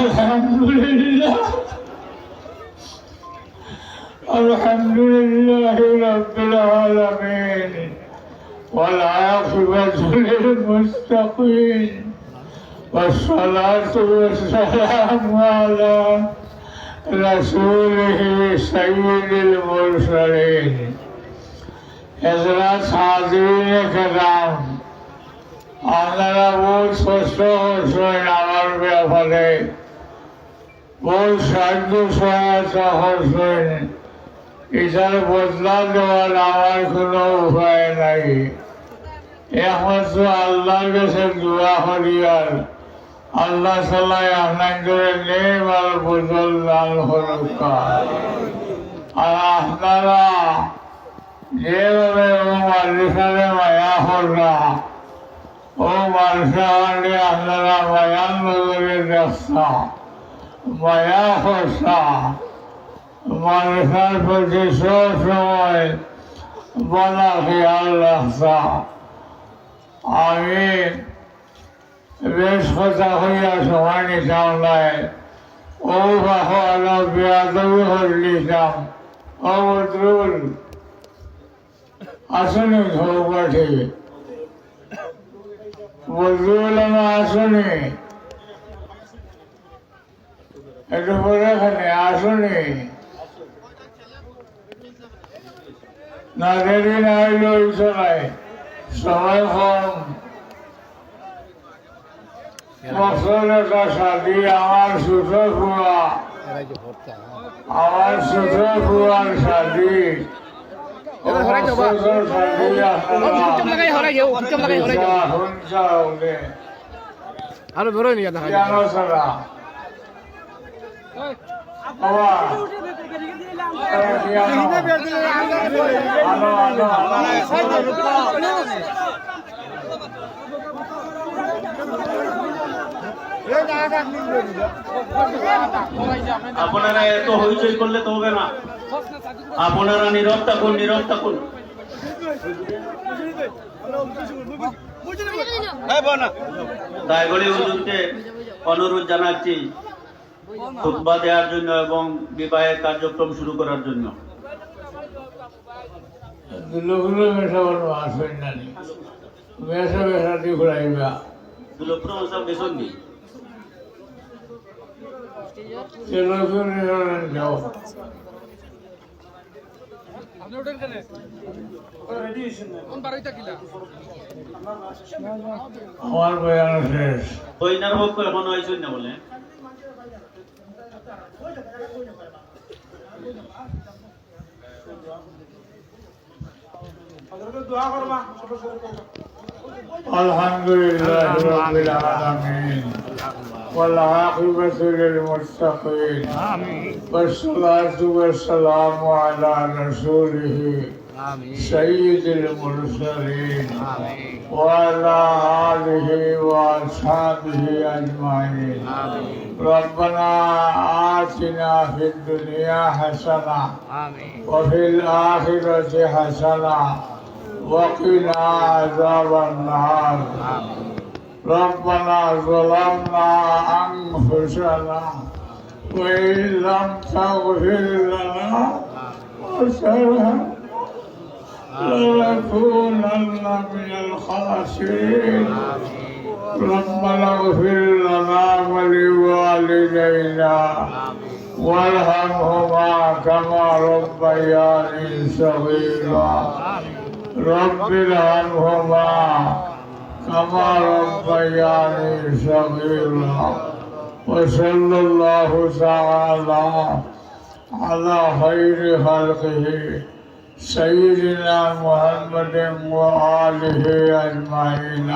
الحمد لله الحمد لله رب العالمين والعاقبة للمتقين والصلاة والسلام على رسوله سيد المرسلين حضرت حاضرین کرام আপনারা বহুত কষ্ট করছেন আমার ব্যাপারে বহুত সাহায্য সহায়তা করছেন এটার বদলা দেওয়ার আমার কোনো উপায় নাই। একমাত্র আল্লাহর কাছে দোয়া করি আর আল্লাহ সাল্লাহ আপনাদের নেম আর বদল লাল করুকা আর আপনারা যেভাবে ও মালিকারে মায়া কররা ও মালিকারে আপনারা মায়ান নজরে মায়া করছা মানুষের প্রতি সব সময় বলা খেয়াল রাখছা আমি বেশ কথা হইয়া সময় নিতাম নাই ও বাহু আলো বিয়াদবি নিতাম ও বদরুল, আসুনি ধৌপাঠি বদরুল আমার আসুনি। একটু এখানে আসুনি না দেরি না হইলে হইতো নাই সময় কম। বছর একটা শাদি আমার সুতো কুয়া আমার শাদি হুঞ্চা হলে আরও বেরোয় দেখা আপনারা এত হইচই করলে তো হবে না। আপনারা নীরব থাকুন নীরব থাকুন। অনুরোধ জানাচ্ছি। খুতবা দেওয়ার জন্য এবং বিবাহের কার্যক্রম শুরু করার জন্য। দুলোগুলো মেশা বলব আসবেন না মেশা মেশা দিয়ে ঘুরাইবা নি যাও আমার বয়ান শেষ। বইনার পক্ষ এখন হয়েছেন না বলে? الحمد لله رب العالمين. والعاقبة للمتقين. والصلاة والسلام على رسوله سيد المرسلين. وعلى آله وأصحابه أجمعين. ربنا آتنا في الدنيا حسنة وفي الآخرة حسنة. وقنا عذاب النار. ربنا ظلمنا أنفسنا وإن لم تغفر لنا وترحمنا لنكونن من الخاسرين. ربنا اغفر لنا ولوالدينا وارحمهما كما ربياني صغيرا. رب ارحمهما كما ربياني صغيرا وصلى الله تعالى على خير خلقه سيدنا محمد وآله أجمعين